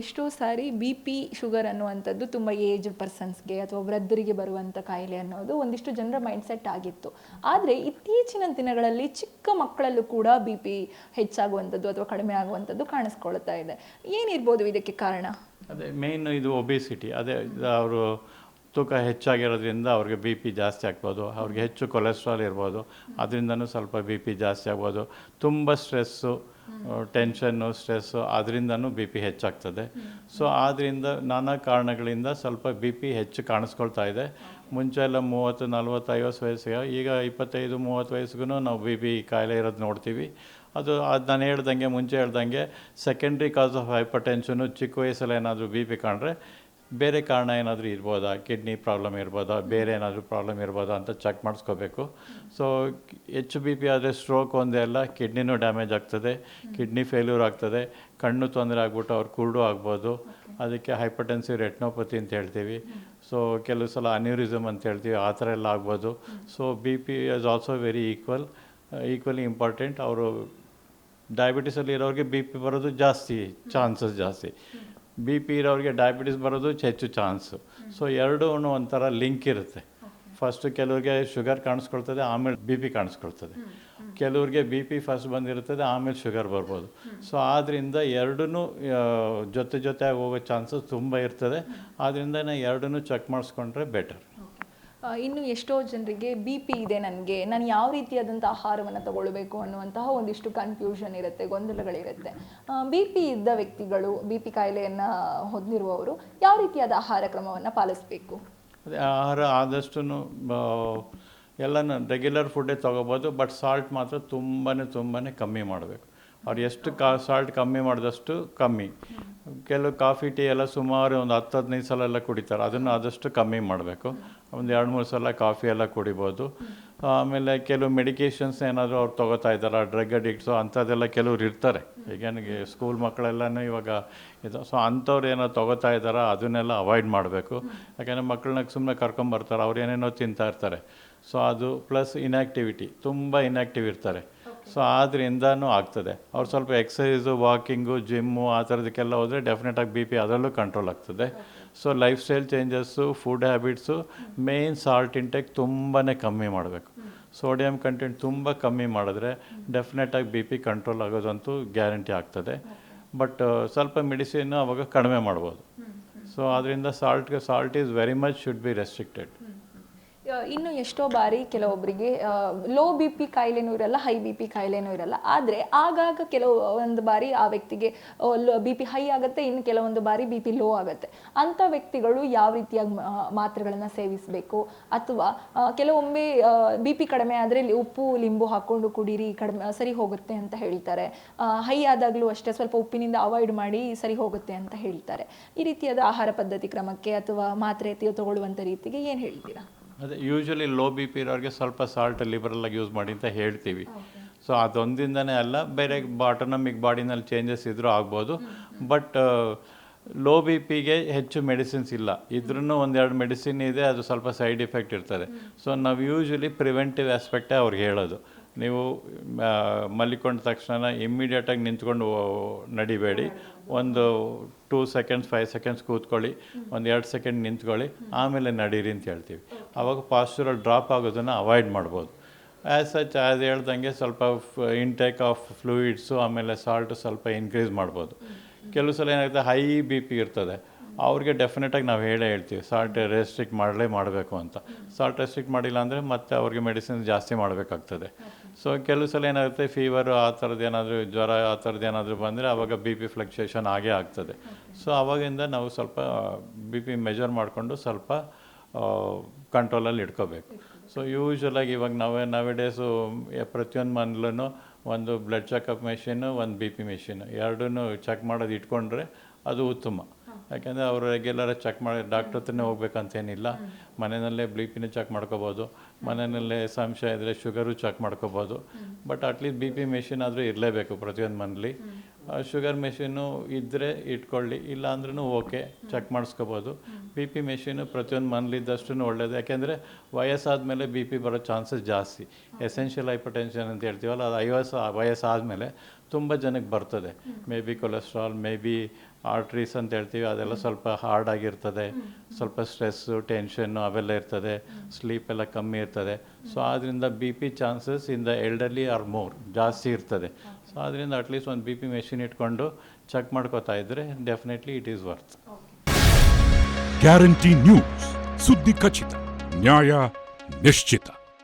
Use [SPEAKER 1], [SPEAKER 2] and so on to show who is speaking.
[SPEAKER 1] ಎಷ್ಟೋ ಸಾರಿ B P sugar ಅನ್ನುವಂಥದ್ದು ತುಂಬ ಏಜ್ ಪರ್ಸನ್ಸ್ಗೆ ಅಥವಾ ವೃದ್ಧರಿಗೆ ಬರುವಂಥ ಕಾಯಿಲೆ ಅನ್ನೋದು ಒಂದಿಷ್ಟು ಜನರ ಮೈಂಡ್ಸೆಟ್ ಆಗಿತ್ತು. ಆದರೆ ಇತ್ತೀಚಿನ ದಿನಗಳಲ್ಲಿ ಚಿಕ್ಕ ಮಕ್ಕಳಲ್ಲೂ ಕೂಡ ಬಿ ಪಿ ಹೆಚ್ಚಾಗುವಂಥದ್ದು ಅಥವಾ ಕಡಿಮೆ ಆಗುವಂಥದ್ದು ಕಾಣಿಸ್ಕೊಳ್ತಾ ಇದೆ. ಏನಿರ್ಬೋದು ಇದಕ್ಕೆ ಕಾರಣ?
[SPEAKER 2] ಅದೇ ಮೇನ್ ಇದು ಒಬೇಸಿಟಿ ಅದೇ ಅವರು ತೂಕ ಹೆಚ್ಚಾಗಿರೋದ್ರಿಂದ ಅವ್ರಿಗೆ ಬಿ ಪಿ ಜಾಸ್ತಿ ಆಗ್ಬೋದು, ಅವ್ರಿಗೆ ಹೆಚ್ಚು ಕೊಲೆಸ್ಟ್ರಾಲ್ ಇರ್ಬೋದು ಅದರಿಂದನೂ ಸ್ವಲ್ಪ ಬಿ ಪಿ ಜಾಸ್ತಿ ಆಗ್ಬೋದು. ತುಂಬ ಸ್ಟ್ರೆಸ್ಸು, ಟೆನ್ಷನ್ನು, ಸ್ಟ್ರೆಸ್ಸು ಅದರಿಂದನೂ ಬಿ ಪಿ ಹೆಚ್ಚಾಗ್ತದೆ. ಸೊ ಆದ್ದರಿಂದ ನಾನಾ ಕಾರಣಗಳಿಂದ ಸ್ವಲ್ಪ ಬಿ ಪಿ ಹೆಚ್ಚು ಕಾಣಿಸ್ಕೊಳ್ತಾ ಇದೆ. ಮುಂಚೆ ಎಲ್ಲ ಮೂವತ್ತು, ನಲ್ವತ್ತು, ಐವತ್ತು ವಯಸ್ಸಿಗೆ, ಈಗ ಇಪ್ಪತ್ತೈದು, ಮೂವತ್ತು ವಯಸ್ಸಿಗೂ ನಾವು ಬಿ ಪಿ ಕಾಯಿಲೆ ಇರೋದು ನೋಡ್ತೀವಿ. ಅದು ಅದು ನಾನು ಹೇಳ್ದಂಗೆ, ಮುಂಚೆ ಹೇಳ್ದಂಗೆ secondary cause of hypertension ಚಿಕ್ಕ ವಯಸ್ಸಲ್ಲಿ ಏನಾದರೂ ಬಿ ಪಿ ಕಂಡ್ರೆ ಬೇರೆ ಕಾರಣ ಏನಾದರೂ ಇರ್ಬೋದಾ? Kidney problem ಇರ್ಬೋದಾ? ಬೇರೆ ಏನಾದರೂ ಪ್ರಾಬ್ಲಮ್ ಇರ್ಬೋದಾ ಅಂತ ಚೆಕ್ ಮಾಡಿಸ್ಕೋಬೇಕು. ಸೊ ಎಚ್ ಬಿ ಪಿ ಆದರೆ ಸ್ಟ್ರೋಕ್ ಒಂದೇ ಅಲ್ಲ ಕಿಡ್ನಿನೂ ಡ್ಯಾಮೇಜ್ ಆಗ್ತದೆ ಕಿಡ್ನಿ ಫೇಲ್ಯೂರ್ ಆಗ್ತದೆ ಕಣ್ಣು ತೊಂದರೆ ಆಗ್ಬಿಟ್ಟು ಅವ್ರು ಕುರುಡು ಆಗ್ಬೋದು. ಅದಕ್ಕೆ ಹೈಪರ್ಟೆನ್ಸಿವ್ ರೆಟ್ನೋಪತಿ ಅಂತ ಹೇಳ್ತೀವಿ. ಸೊ ಕೆಲವು ಸಲ ಅನ್ಯೂರಿಸಮ್ ಅಂತ ಹೇಳ್ತೀವಿ ಆ ಥರ ಎಲ್ಲ ಆಗ್ಬೋದು. So B P is also very equal equally important ಅವರು ಡಯಾಬಿಟಿಸಲ್ಲಿ ಇರೋರಿಗೆ ಬಿ ಪಿ ಬರೋದು ಜಾಸ್ತಿ ಚಾನ್ಸಸ್ ಜಾಸ್ತಿ. ಬಿ ಪಿ ಇರೋರಿಗೆ ಡಯಾಬಿಟಿಸ್ ಬರೋದು ಹೆಚ್ಚು ಚಾನ್ಸು ಸೊ ಎರಡೂ ಒಂಥರ ಲಿಂಕ್ ಇರುತ್ತೆ. ಫಸ್ಟು ಕೆಲವ್ರಿಗೆ ಶುಗರ್ ಕಾಣಿಸ್ಕೊಳ್ತದೆ ಆಮೇಲೆ ಬಿ ಪಿ ಕಾಣಿಸ್ಕೊಳ್ತದೆ. ಕೆಲವ್ರಿಗೆ ಬಿ ಪಿ ಫಸ್ಟ್ ಬಂದಿರ್ತದೆ ಆಮೇಲೆ ಶುಗರ್ ಬರ್ಬೋದು. ಸೊ ಆದ್ದರಿಂದ ಎರಡೂ ಜೊತೆ ಜೊತೆ ಹೋಗೋ ಚಾನ್ಸಸ್ ತುಂಬ ಇರ್ತದೆ. ಆದ್ದರಿಂದ ಎರಡನ್ನೂ ಚೆಕ್ ಮಾಡಿಸ್ಕೊಂಡ್ರೆ ಬೆಟರ್
[SPEAKER 1] ಇನ್ನು ಎಷ್ಟೋ ಜನರಿಗೆ ಬಿ ಪಿ ಇದೆ ನನಗೆ. ನಾನು ಯಾವ ರೀತಿಯಾದಂಥ ಆಹಾರವನ್ನು ತಗೊಳ್ಬೇಕು ಅನ್ನುವಂತಹ ಒಂದಿಷ್ಟು ಕನ್ಫ್ಯೂಷನ್ ಇರುತ್ತೆ, ಗೊಂದಲಗಳಿರುತ್ತೆ. ಬಿ ಪಿ ಇದ್ದ ವ್ಯಕ್ತಿಗಳು ಬಿ ಪಿ ಕಾಯಿಲೆಯನ್ನು ಹೊಂದಿರುವವರು ಯಾವ ರೀತಿಯಾದ ಆಹಾರ ಕ್ರಮವನ್ನು ಪಾಲಿಸಬೇಕು?
[SPEAKER 2] ಆಹಾರ ಆದಷ್ಟು ಎಲ್ಲನೂ ರೆಗ್ಯುಲರ್ ಫುಡ್ಡೇ ತೊಗೋಬೋದು ಬಟ್ ಸಾಲ್ಟ್ ಮಾತ್ರ ತುಂಬಾ ತುಂಬಾ ಕಮ್ಮಿ ಮಾಡಬೇಕು. ಅವ್ರು ಎಷ್ಟು ಕಾ ಸಾಲ್ಟ್ ಕಮ್ಮಿ ಮಾಡಿದಷ್ಟು ಕಮ್ಮಿ. ಕೆಲವು ಕಾಫಿ, ಟೀ ಎಲ್ಲ ಸುಮಾರು ಒಂದು ಹತ್ತು, ಹದಿನೈದು ಸಲ ಎಲ್ಲ ಕುಡಿತಾರೆ. ಅದನ್ನು ಆದಷ್ಟು ಕಮ್ಮಿ ಮಾಡಬೇಕು. ಒಂದು ಎರಡು, ಮೂರು ಸಲ ಕಾಫಿ ಎಲ್ಲ ಕುಡಿಬೋದು. ಆಮೇಲೆ ಕೆಲವು ಮೆಡಿಕೇಷನ್ಸ್ ಏನಾದರೂ ಅವ್ರು ತೊಗೋತಾ ಇದ್ದಾರೆ ಡ್ರಗ್ ಅಡಿಕ್ಟ್ಸು ಅಂಥದ್ದೆಲ್ಲ ಕೆಲವ್ರು ಇರ್ತಾರೆ. ಈಗ ನನಗೆ ಸ್ಕೂಲ್ ಮಕ್ಕಳೆಲ್ಲನೂ ಇವಾಗ ಇದು, ಸೊ ಅಂಥವ್ರು ಏನೋ ತೊಗೋತಾ ಇದ್ದಾರೆ, ಅದನ್ನೆಲ್ಲ ಅವಾಯ್ಡ್ ಮಾಡಬೇಕು. ಯಾಕೆಂದರೆ ಮಕ್ಕಳನ್ನ ಸುಮ್ಮನೆ ಕರ್ಕೊಂಬರ್ತಾರೆ, ಅವ್ರು ಏನೇನೋ ತಿಂತಾ ಇರ್ತಾರೆ. ಸೊ ಅದು ಪ್ಲಸ್ ಇನ್ಯಾಕ್ಟಿವಿಟಿ ತುಂಬ ಇನ್ಯಾಕ್ಟಿವ್ ಇರ್ತಾರೆ. ಸೊ ಆದ್ರಿಂದನೂ ಆಗ್ತದೆ. ಅವ್ರು ಸ್ವಲ್ಪ ಎಕ್ಸಸೈಸು ವಾಕಿಂಗು ಜಿಮ್ಮು ಆ ಥರದಕ್ಕೆಲ್ಲ ಹೋದರೆ ಡೆಫಿನೆಟಾಗಿ ಬಿ ಪಿ ಅದರಲ್ಲೂ ಕಂಟ್ರೋಲ್ ಆಗ್ತದೆ. So lifestyle changes food habits main salt intake ತುಂಬಾ ಕಮ್ಮಿ ಮಾಡಬೇಕು. ಸೋಡಿಯಂ ಕಂಟೆಂಟ್ ತುಂಬ ಕಮ್ಮಿ ಮಾಡಿದ್ರೆ ಡೆಫಿನೆಟಾಗಿ ಬಿ ಪಿ ಕಂಟ್ರೋಲ್ ಆಗೋದಂತೂ ಗ್ಯಾರಂಟಿ ಆಗ್ತದೆ. ಬಟ್ ಸ್ವಲ್ಪ ಮೆಡಿಸಿನ್ ಅವಾಗ ಕಡಿಮೆ ಮಾಡ್ಬೋದು. ಸೊ ಅದರಿಂದ ಸಾಲ್ಟ್ಗೆ salt is very much should be restricted
[SPEAKER 1] ಇನ್ನು ಎಷ್ಟೋ ಬಾರಿ ಕೆಲವೊಬ್ಬರಿಗೆ ಲೋ ಬಿ ಪಿ ಕಾಯಿಲೆನೂ ಇರಲ್ಲ ಹೈ ಬಿ ಪಿ ಕಾಯಿಲೆನೂ ಇರಲ್ಲ. ಆದರೆ ಆಗಾಗ ಕೆಲವು ಒಂದು ಬಾರಿ ಆ ವ್ಯಕ್ತಿಗೆ ಬಿ ಪಿ ಹೈ ಆಗುತ್ತೆ, ಇನ್ನು ಕೆಲವೊಂದು ಬಾರಿ ಬಿ ಪಿ ಲೋ ಆಗುತ್ತೆ. ಅಂಥ ವ್ಯಕ್ತಿಗಳು ಯಾವ ರೀತಿಯಾಗಿ ಮಾತ್ರೆಗಳನ್ನು ಸೇವಿಸಬೇಕು? ಅಥವಾ ಕೆಲವೊಮ್ಮೆ ಬಿ ಪಿ ಕಡಿಮೆ ಆದರೆ ಉಪ್ಪು, ಲಿಂಬು ಹಾಕ್ಕೊಂಡು ಕುಡೀರಿ, ಕಡಿಮೆ ಸರಿ ಹೋಗುತ್ತೆ ಅಂತ ಹೇಳ್ತಾರೆ. ಹೈ ಆದಾಗಲೂ ಅಷ್ಟೇ ಸ್ವಲ್ಪ ಉಪ್ಪಿನಿಂದ ಅವಾಯ್ಡ್ ಮಾಡಿ ಸರಿ ಹೋಗುತ್ತೆ ಅಂತ ಹೇಳ್ತಾರೆ. ಈ ರೀತಿಯಾದ ಆಹಾರ ಪದ್ಧತಿ ಕ್ರಮಕ್ಕೆ ಅಥವಾ ಮಾತ್ರೆ ತಗೊಳ್ಳುವಂಥ ರೀತಿಗೆ ಏನು ಹೇಳ್ತೀರಾ?
[SPEAKER 2] ಅದೇ ಯೂಶ್ವಲಿ ಲೋ ಬಿ ಪಿ ಇರೋರಿಗೆ ಸ್ವಲ್ಪ ಸಾಲ್ಟ್ ಆಗಿ ಯೂಸ್ ಮಾಡಿ ಅಂತ ಹೇಳ್ತೀವಿ. ಸೊ ಅದೊಂದಿಂದನೇ ಅಲ್ಲ, ಬೇರೆ ಬಾಟನಮಿಕ್ ಬಾಡಿನಲ್ಲಿ ಚೇಂಜಸ್ ಇದ್ರೂ ಆಗ್ಬೋದು. ಬಟ್ ಲೋ ಬಿ ಪಿಗೆ ಹೆಚ್ಚು ಮೆಡಿಸಿನ್ಸ್ ಇಲ್ಲ. ಇದ್ರೂ ಒಂದೆರಡು ಮೆಡಿಸಿನ್ ಇದೆ, ಅದು ಸ್ವಲ್ಪ ಸೈಡ್ ಇಫೆಕ್ಟ್ ಇರ್ತದೆ. ಸೊ ನಾವು ಯೂಶ್ವಲಿ ಪ್ರಿವೆಂಟಿವ್ ಆಸ್ಪೆಕ್ಟೇ ಅವ್ರಿಗೆ ಹೇಳೋದು. ನೀವು ಮಲ್ಲಿಕೊಂಡ ತಕ್ಷಣ ಇಮ್ಮಿಡಿಯೇಟಾಗಿ ನಿಂತ್ಕೊಂಡು ನಡಿಬೇಡಿ. ಒಂದು ಟೂ ಸೆಕೆಂಡ್ಸ್ ಫೈವ್ ಸೆಕೆಂಡ್ಸ್ ಕೂತ್ಕೊಳ್ಳಿ. ಒಂದು ಎರಡು ಸೆಕೆಂಡ್ ನಿಂತ್ಕೊಳ್ಳಿ. ಆಮೇಲೆ ನಡೀರಿ ಅಂತ ಹೇಳ್ತೀವಿ. ಆವಾಗ ಪಾಸ್ಚುರಲ್ ಡ್ರಾಪ್ ಆಗೋದನ್ನು ಅವಾಯ್ಡ್ ಮಾಡ್ಬೋದು. ಆ್ಯಸ್ ಸಚ್ ಆ್ಯಸ್ ಹೇಳ್ದಂಗೆ ಸ್ವಲ್ಪ ಇಂಟೇಕ್ ಆಫ್ ಫ್ಲೂಯಿಡ್ಸು ಆಮೇಲೆ ಸಾಲ್ಟು ಸ್ವಲ್ಪ ಇನ್ಕ್ರೀಸ್ ಮಾಡ್ಬೋದು. ಕೆಲವು ಸಲ ಏನಾಗುತ್ತೆ ಹೈ ಬಿ ಪಿ ಇರ್ತದೆ. ಅವ್ರಿಗೆ ಡೆಫಿನೆಟಾಗಿ ನಾವು ಹೇಳೇ ಹೇಳ್ತೀವಿ ಸಾಲ್ಟ್ ರೆಸ್ಟ್ರಿಕ್ಟ್ ಮಾಡಲೇ ಮಾಡಬೇಕು ಅಂತ. ಸಾಲ್ಟ್ ರೆಸ್ಟ್ರಿಕ್ಟ್ ಮಾಡಿಲ್ಲ ಅಂದರೆ ಮತ್ತೆ ಅವ್ರಿಗೆ ಮೆಡಿಸಿನ್ ಜಾಸ್ತಿ ಮಾಡಬೇಕಾಗ್ತದೆ. ಸೊ ಕೆಲವು ಸಲ ಏನಾಗುತ್ತೆ ಫೀವರು ಆ ಥರದ್ದು ಏನಾದರೂ, ಜ್ವರ ಆ ಥರದ್ದು ಏನಾದರೂ ಬಂದರೆ ಆವಾಗ ಬಿ ಪಿ ಫ್ಲಕ್ಚುಯೇಷನ್ ಆಗೇ ಆಗ್ತದೆ. ಸೊ ಆವಾಗಿಂದ ನಾವು ಸ್ವಲ್ಪ ಬಿ ಪಿ ಮೆಜರ್ ಮಾಡಿಕೊಂಡು ಸ್ವಲ್ಪ ಕಂಟ್ರೋಲಲ್ಲಿ ಇಟ್ಕೋಬೇಕು. ಸೊ ಯೂಶ್ವಲಾಗಿ ಇವಾಗ ನಾವೇ ನವೆ ಡೇಸು ಪ್ರತಿಯೊಂದು ಮನೇಲೂ ಒಂದು ಬ್ಲಡ್ ಚೆಕಪ್ ಮೆಷಿನು ಒಂದು ಬಿ ಪಿ ಮೆಷಿನು ಎರಡೂ ಚೆಕ್ ಮಾಡೋದು ಇಟ್ಕೊಂಡ್ರೆ ಅದು ಉತ್ತಮ. ಯಾಕೆಂದರೆ ಅವರು ರೆಗ್ಯುಲರ್ ಚೆಕ್ ಮಾಡಿ ಡಾಕ್ಟ್ರ್ ಹತ್ರನೇ ಹೋಗ್ಬೇಕಂತೇನಿಲ್ಲ. ಮನೆಯಲ್ಲೇ ಬಿ ಪಿನೂ ಚೆಕ್ ಮಾಡ್ಕೋಬೋದು. ಮನೆಯಲ್ಲೇ ಸಂಶಯ ಇದ್ದರೆ ಶುಗರು ಚೆಕ್ ಮಾಡ್ಕೋಬೋದು. But at least B P machine ಆದರೂ ಇರಲೇಬೇಕು ಪ್ರತಿಯೊಂದು ಮನೇಲಿ ಶುಗರ್ ಮೆಷಿನು ಇದ್ದರೆ ಇಟ್ಕೊಳ್ಳಿ ಇಲ್ಲ ಅಂದ್ರೂ ಓಕೆ ಚೆಕ್ ಮಾಡಿಸ್ಕೋಬೋದು ಬಿ ಪಿ ಮೆಷಿನು ಪ್ರತಿಯೊಂದು ಮನೇಲಿ ಇದ್ದಷ್ಟು ಒಳ್ಳೇದು. ಯಾಕೆಂದರೆ ವಯಸ್ಸಾದಮೇಲೆ ಬಿ ಪಿ ಬರೋ ಚಾನ್ಸಸ್ ಜಾಸ್ತಿ. ಎಸೆನ್ಷಿಯಲ್ ಹೈಪರ್ಟೆನ್ಷನ್ ಅಂತ ಹೇಳ್ತೀವಲ್ಲ, ಅದು ಐವಸ್ ವಯಸ್ಸಾದಮೇಲೆ ತುಂಬ ಜನಕ್ಕೆ ಬರ್ತದೆ. May be cholesterol may be arteries ಅಂತ ಹೇಳ್ತೀವಿ, ಅದೆಲ್ಲ ಸ್ವಲ್ಪ ಹಾರ್ಡ್ ಆಗಿರ್ತದೆ. ಸ್ವಲ್ಪ ಸ್ಟ್ರೆಸ್ಸು ಟೆನ್ಷನ್ನು ಅವೆಲ್ಲ ಇರ್ತದೆ. ಸ್ಲೀಪ್ ಎಲ್ಲ ಕಮ್ಮಿ ಇರ್ತದೆ. ಸೊ ಆದ್ದರಿಂದ B P chances in the elderly are more ಜಾಸ್ತಿ ಇರ್ತದೆ. ಸೊ ಆದ್ದರಿಂದ ಅಟ್ಲೀಸ್ಟ್ ಒಂದು ಬಿ ಪಿ ಮೆಷಿನ್ ಇಟ್ಕೊಂಡು ಚೆಕ್ ಮಾಡ್ಕೋತಾ ಇದ್ದರೆ definitely it is worth
[SPEAKER 3] guarantee news ಸುದ್ದಿ ಖಚಿತ ನ್ಯಾಯ ನಿಶ್ಚಿತ